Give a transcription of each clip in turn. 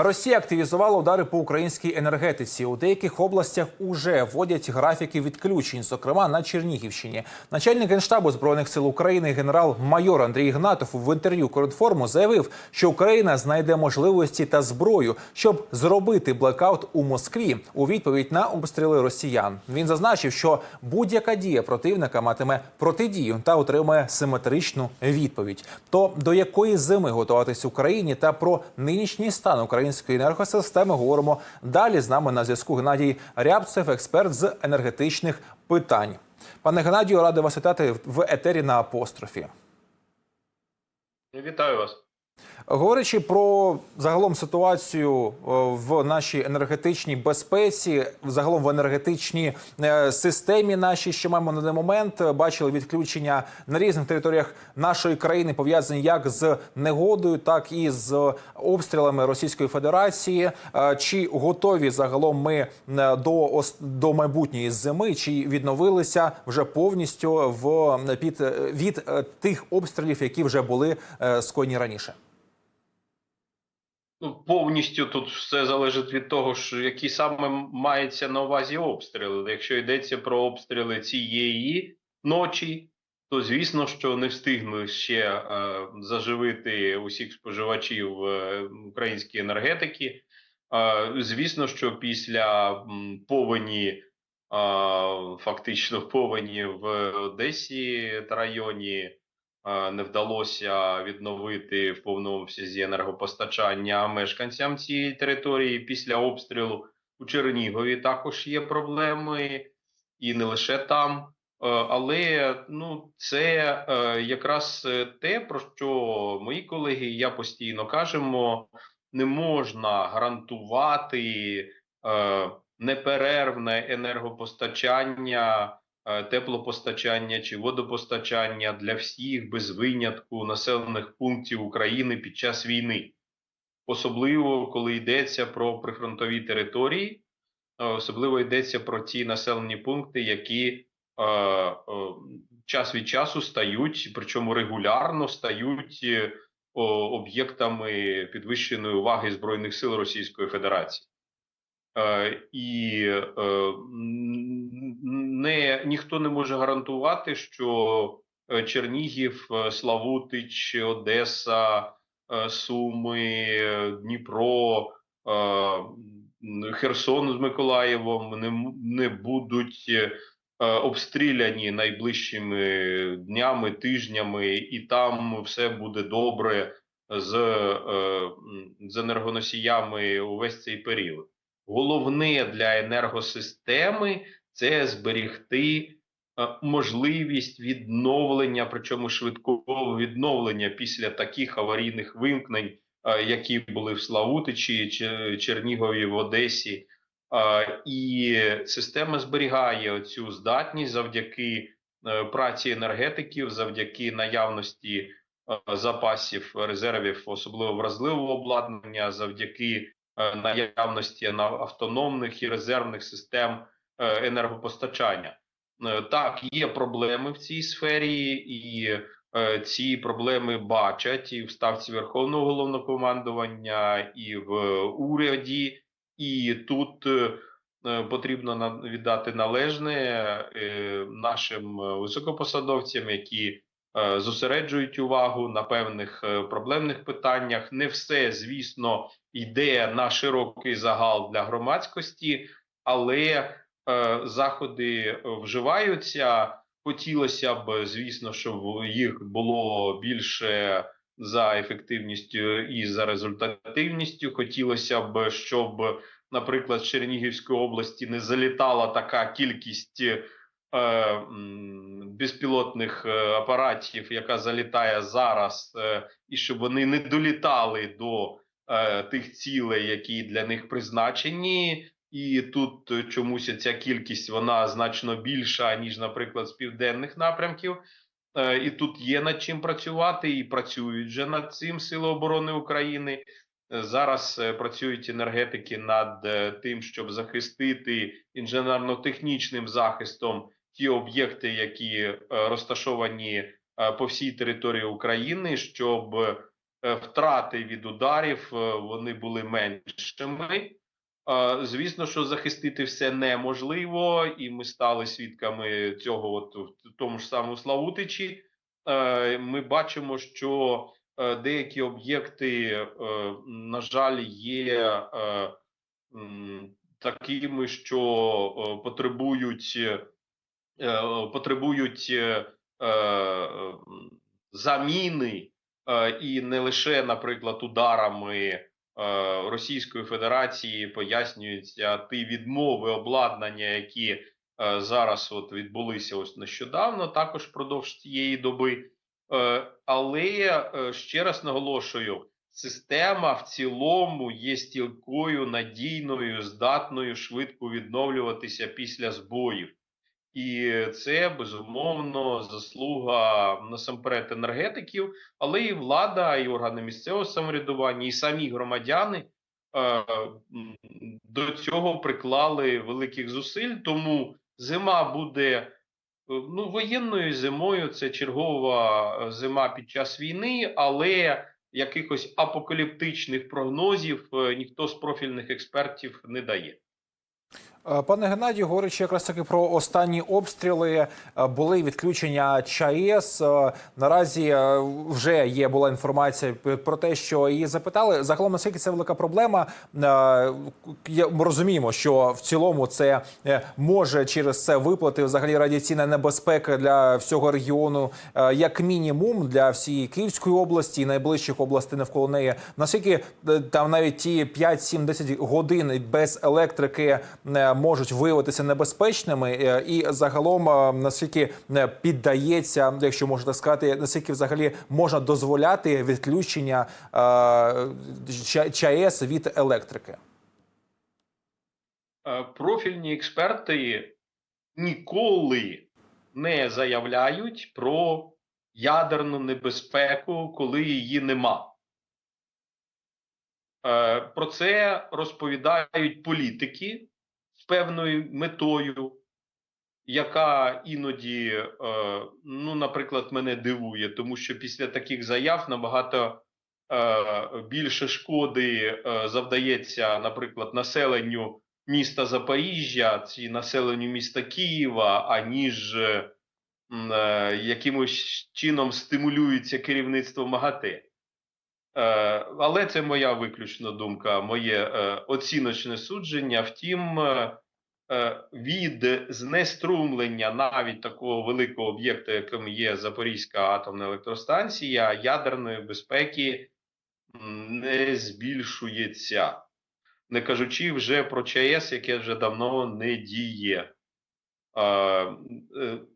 Росія активізувала удари по українській енергетиці. У деяких областях уже вводять графіки відключень, зокрема на Чернігівщині. Начальник генштабу збройних сил України генерал-майор Андрій Ігнатов в інтерв'ю Коринформу заявив, що Україна знайде можливості та зброю, щоб зробити блекаут у Москві у відповідь на обстріли росіян. Він зазначив, що будь-яка дія противника матиме протидію та отримає симетричну відповідь. То до якої зими готуватись Україні та про нинішній стан української енергосистеми говоримо далі. З нами на зв'язку Геннадій Рябцев, експерт з енергетичних питань. Пане Геннадію, радий вас вітати в етері на апострофі. Вітаю вас. Говорячи про загалом ситуацію е, в нашій енергетичній безпеці, загалом в енергетичній е, системі нашій, що маємо на даний момент, е, бачили відключення на різних територіях нашої країни, пов'язані як з негодою, так і з обстрілами Російської Федерації. Чи готові загалом ми до до майбутньої зими? Чи відновилися вже повністю в під від тих обстрілів, які вже були скоєні раніше? Ну, повністю тут все залежить від того, що які саме мається на увазі обстріли. Якщо йдеться про обстріли цієї ночі, то звісно, що не встигли ще е, заживити усіх споживачів е, української енергетики. Е, звісно, що після повені, е, фактично повені в Одесі та районі. Е, Не вдалося відновити в повному обсязі енергопостачання мешканцям цієї території після обстрілу у Чернігові. Також є проблеми, і не лише там. Е, Але ну це е, якраз те, про що мої колеги і я постійно кажемо: не можна гарантувати е, неперервне енергопостачання теплопостачання чи водопостачання для всіх без винятку населених пунктів України під час війни, особливо коли йдеться про прифронтові території, е, особливо йдеться про ті населені пункти, які е, е, час від часу стають, причому регулярно стають е, об'єктами підвищеної уваги збройних сил Російської Федерації. Е, і е, не ніхто не може гарантувати, що е, Чернігів, Славутич, Одеса, Суми, Дніпро, Херсон з Миколаєвом не, не будуть обстріляні найближчими днями, тижнями, і там все буде добре з, з енергоносіями увесь цей період. Головне для енергосистеми це зберігти е, можливість відновлення, причому швидкого відновлення після таких аварійних вимкнень, е, які були в Славутичі, Че- Чернігові, в Одесі. Е, І система зберігає цю здатність завдяки праці енергетиків, завдяки наявності запасів резервів, особливо вразливого обладнання, завдяки наявності на автономних і резервних систем е, енергопостачання. Е, Так, є проблеми в цій сфері, і е, ці проблеми бачать і в ставці Верховного головнокомандування, і в уряді. І тут е, е, потрібно віддати належне е, нашим е, високопосадовцям, які е, зосереджують увагу на певних е, проблемних питаннях. Не все, звісно, йде на широкий загал для громадськості, але е, заходи вживаються. Хотілося б, звісно, щоб їх було більше за ефективністю і за результативністю. Хотілося б, щоб, наприклад, з Чернігівської області не залітала така кількість е, безпілотних е, апаратів, яка залітає зараз, е, і щоб вони не долітали до е, тих цілей, які для них призначені. І тут е, чомусь ця кількість вона значно більша ніж, наприклад, з південних напрямків. Е, І тут є над чим працювати, і працюють вже над цим Сили оборони України. Е, Зараз е, працюють енергетики над е, тим, щоб захистити інженерно-технічним захистом ті об'єкти, які е, розташовані е, по всій території України, щоб е, втрати від ударів вони були меншими. Звісно, що захистити все неможливо, і ми стали свідками цього от в тому ж самому Славутичі. Ми бачимо, що деякі об'єкти, на жаль, є такими, що потребують, потребують е, е, заміни, е, і не лише, наприклад, ударами е, Російської Федерації пояснюються ті відмови обладнання, які е, зараз от відбулися ось нещодавно, також впродовж цієї доби. Е, Але е, ще раз наголошую, система в цілому є стілкою, надійною, здатною швидко відновлюватися після збоїв. І це безумовно заслуга насамперед енергетиків, але і влада, і органи місцевого самоврядування, і самі громадяни е, до цього приклали великих зусиль. Тому зима буде е, ну воєнною зимою. Це чергова е, зима під час війни, але якихось апокаліптичних прогнозів е, ніхто з профільних експертів не дає. Е, Пане Геннадію, говорячи якраз таки про останні обстріли, е, були відключення ЧАЕС. Е, Наразі вже є була інформація про те, що її запитали. Загалом наскільки це велика проблема. Ми розуміємо, що в цілому це може через це виплати взагалі радіаційна небезпека для всього регіону, як мінімум для всієї Київської області і найближчих областей навколо неї. Наскільки там навіть ті 5, 7, 10 годин без електрики можуть виявитися небезпечними, е, і загалом е, наскільки е, піддається, якщо можна так сказати, наскільки взагалі можна дозволяти відключення ЧАЕС від електрики? Профільні експерти ніколи не заявляють про ядерну небезпеку, коли її нема. Про це розповідають політики певною метою, яка іноді, е, ну, наприклад, мене дивує, тому що після таких заяв набагато е, більше шкоди е, завдається, наприклад, населенню міста Запоріжжя чи населенню міста Києва, аніж якимось чином стимулюється керівництво МАГАТЕ. Е, але це моя виключна думка, моє е, оціночне судження. Втім, е, від знеструмлення навіть такого великого об'єкту, яким є Запорізька атомна електростанція, ядерної безпеки не збільшується не кажучи вже про ЧАЕС, яке вже давно не діє.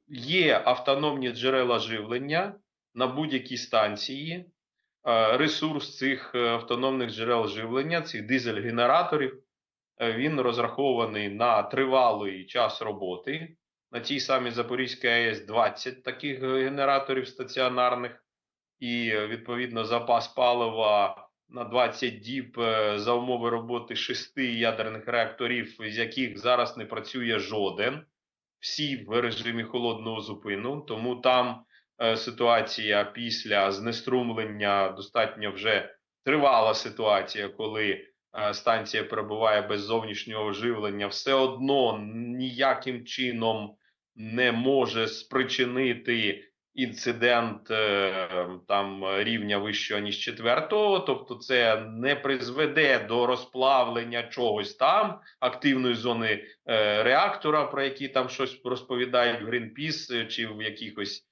Є автономні джерела живлення на будь-якій станції. Е, ресурс цих е, автономних джерел живлення, цих дизель-генераторів, е, він розрахований на тривалий час роботи. На цій самій Запорізькій АЕС 20 таких генераторів стаціонарних, і відповідно запас палива на 20 діб за умови роботи шести ядерних реакторів, з яких зараз не працює жоден, всі в режимі холодного зупину. Тому там ситуація після знеструмлення достатньо вже тривала ситуація, коли е, станція перебуває без зовнішнього живлення, все одно ніяким чином не може спричинити інцидент е, там рівня вищого ніж четвертого, тобто це не призведе до розплавлення чогось там активної зони е, реактора, про які там щось розповідають в Greenpeace е, чи в якихось е,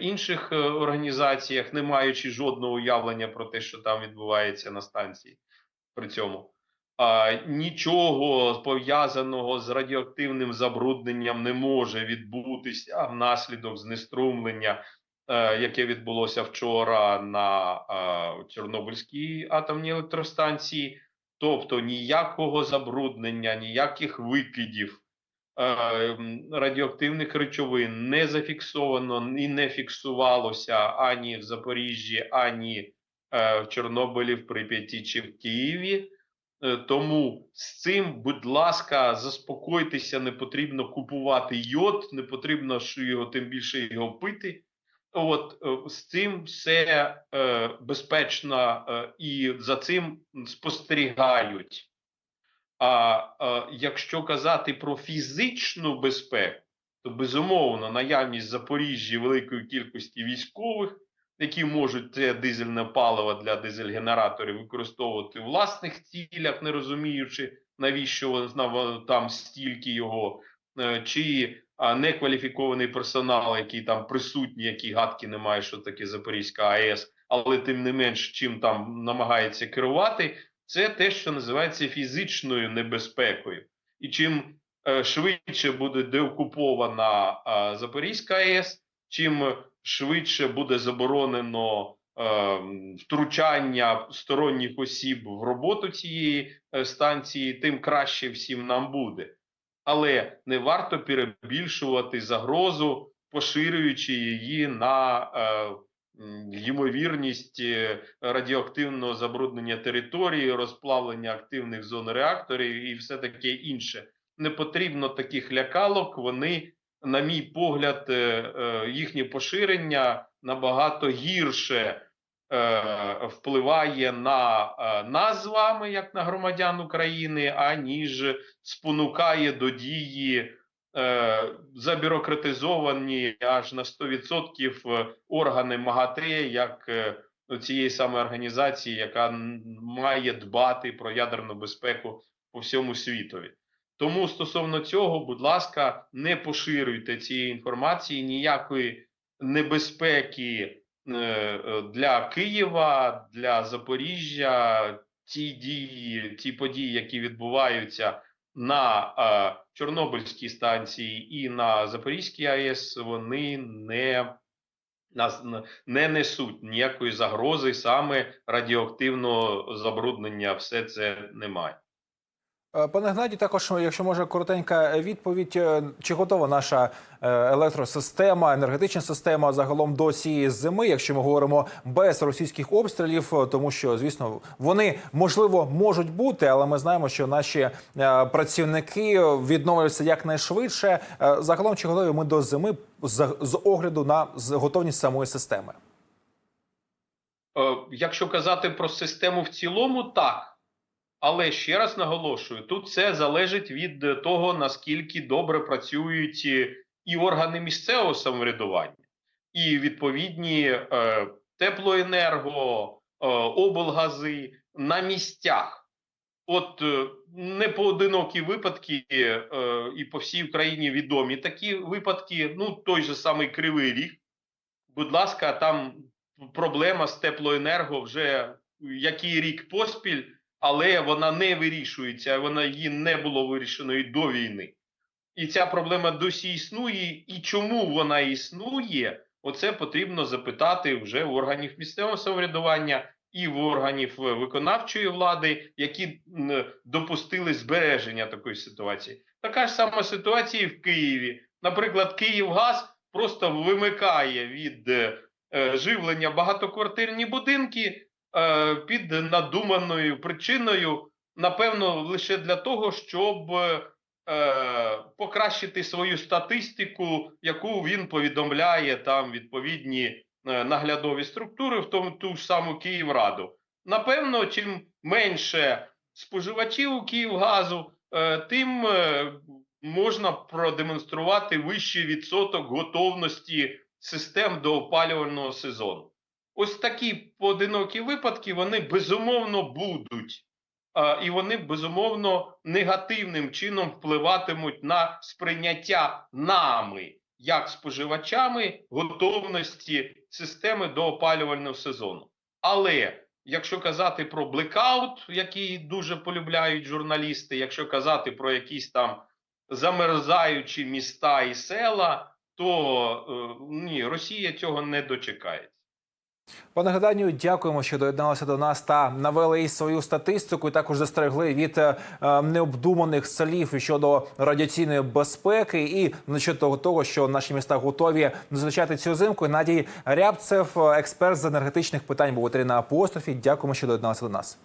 інших е, організаціях, не маючи жодного уявлення про те, що там відбувається на станції. При цьому нічого пов'язаного з радіоактивним забрудненням не може відбутися внаслідок знеструмлення, е, яке відбулося вчора на е, Чорнобильській атомній електростанції. Тобто ніякого забруднення, ніяких викидів е, радіоактивних речовин не зафіксовано і не фіксувалося ані в Запоріжжі, ані е, в Чорнобилі, в Прип'яті чи в Києві. Е, Тому з цим, будь ласка, заспокойтеся, не потрібно купувати йод, не потрібно його тим більше його пити. От е, з цим все е, безпечно е, і за цим спостерігають. А е, якщо казати про фізичну безпеку, то безумовно наявність в Запоріжжі великої кількості військових, які можуть це дизельне паливо для дизель-генераторів використовувати у власних цілях, не розуміючи, навіщо там стільки його, е, чи некваліфікований персонал, який там присутній, який гадки не має, що таке Запорізька АЕС, але тим не менш, чим там намагається керувати, це те, що називається фізичною небезпекою. І чим е, швидше буде деокупована е, Запорізька АЕС, чим швидше буде заборонено е, втручання сторонніх осіб в роботу цієї станції, тим краще всім нам буде. Але не варто перебільшувати загрозу, поширюючи її на ймовірність е, радіоактивного забруднення території, розплавлення активних зон реакторів і все таке інше. Не потрібно таких лякалок. Вони, на мій погляд, е, е, їхнє поширення набагато гірше впливає на нас з вами, як на громадян України, аніж спонукає до дії забюрократизовані аж на 100% органи МАГАТЕ, як е, цієї самої організації, яка має дбати про ядерну безпеку по всьому світові. Тому стосовно цього, будь ласка, не поширюйте цієї інформації, ніякої небезпеки е, е, для Києва, для Запоріжжя. Ті дії, ті події, які відбуваються на е, Чорнобильській станції і на Запорізькій АЕС, вони не, не несуть ніякої загрози, саме радіоактивного забруднення. Все це немає. Е, Пане Гнаді, також, якщо може коротенька відповідь, е, чи готова наша е, електросистема, енергетична система загалом до цієї зими, якщо ми говоримо без російських обстрілів, тому що звісно вони можливо можуть бути, але ми знаємо, що наші працівники відновлюються якнайшвидше. Загалом, чи готові ми до зими з, огляду на готовність самої системи? Якщо казати про систему в цілому, так. Але ще раз наголошую: тут все залежить від того, наскільки добре працюють е, і органи місцевого самоврядування, і відповідні е, теплоенерго, е, облгази на місцях. От е, непоодинокі випадки, е, і по всій Україні відомі такі випадки. Ну, той же самий Кривий Ріг. Будь ласка, там проблема з теплоенерго вже який рік поспіль, але вона не вирішується. Вона її не було вирішено і до війни. І ця проблема досі існує. І чому вона існує? Оце потрібно запитати вже в органів місцевого самоврядування і в органів е, виконавчої влади, які допустили збереження такої ситуації. Така ж сама ситуація і в Києві. Наприклад, Київгаз просто вимикає від е, е, живлення багатоквартирні будинки під надуманою причиною, напевно, лише для того, щоб е, покращити свою статистику, яку він повідомляє там відповідні е, наглядові структури, в тому ту ж саму Київраду. Напевно, чим менше споживачів у Київгазу, е, тим е, можна продемонструвати вищий відсоток готовності систем до опалювального сезону. Ось такі поодинокі випадки вони безумовно будуть. А, І вони безумовно негативним чином впливатимуть на сприйняття нами, як споживачами, готовності системи до опалювального сезону. Але якщо казати про блекаут, який дуже полюбляють журналісти, якщо казати про якісь там замерзаючі міста і села, то е, ні, Росія цього не дочекається. Пане Гаданію, дякуємо, що доєдналися до нас та навели і свою статистику. І також застерегли від е, необдуманих слів щодо радіаційної безпеки і щодо того, що наші міста готові зустрічати цю зимку. Надій Рябцев, експерт з енергетичних питань, був на апострофі. Дякуємо, що доєдналися до нас.